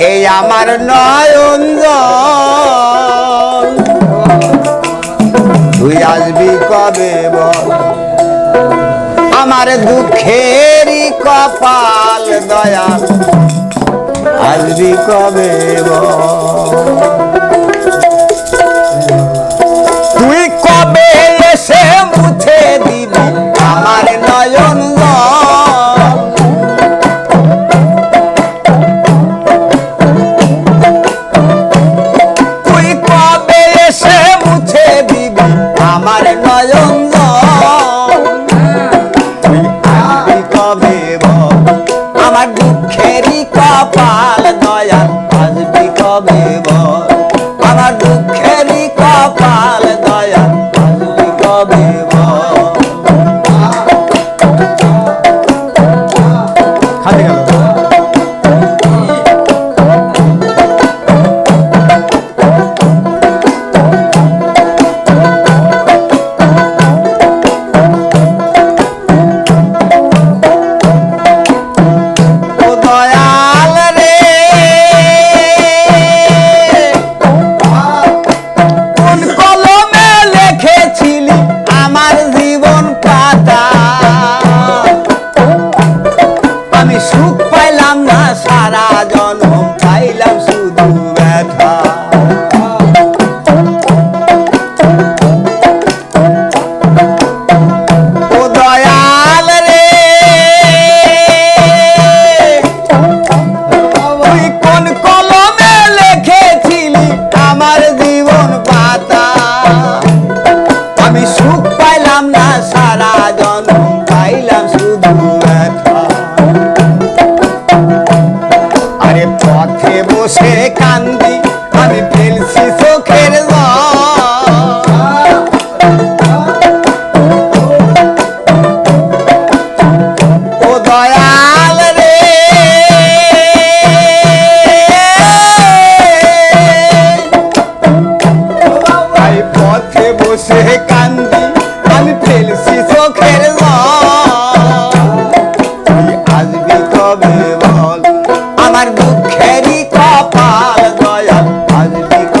এই আমার নয়ন তুই আসবি কবে আমার দুঃখেরই কপাল দয়া। আসবি কবে বল?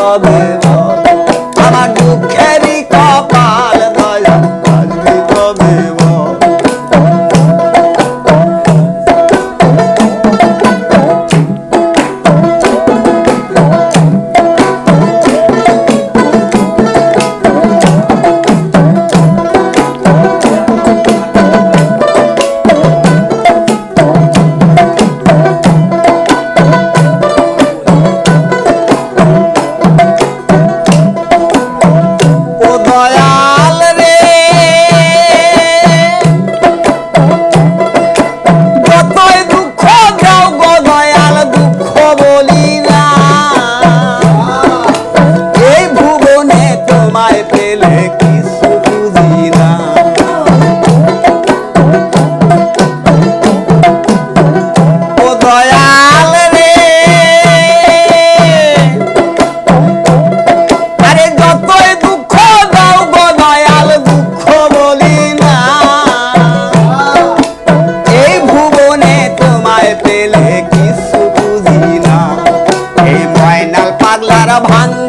Baba. ভাঙ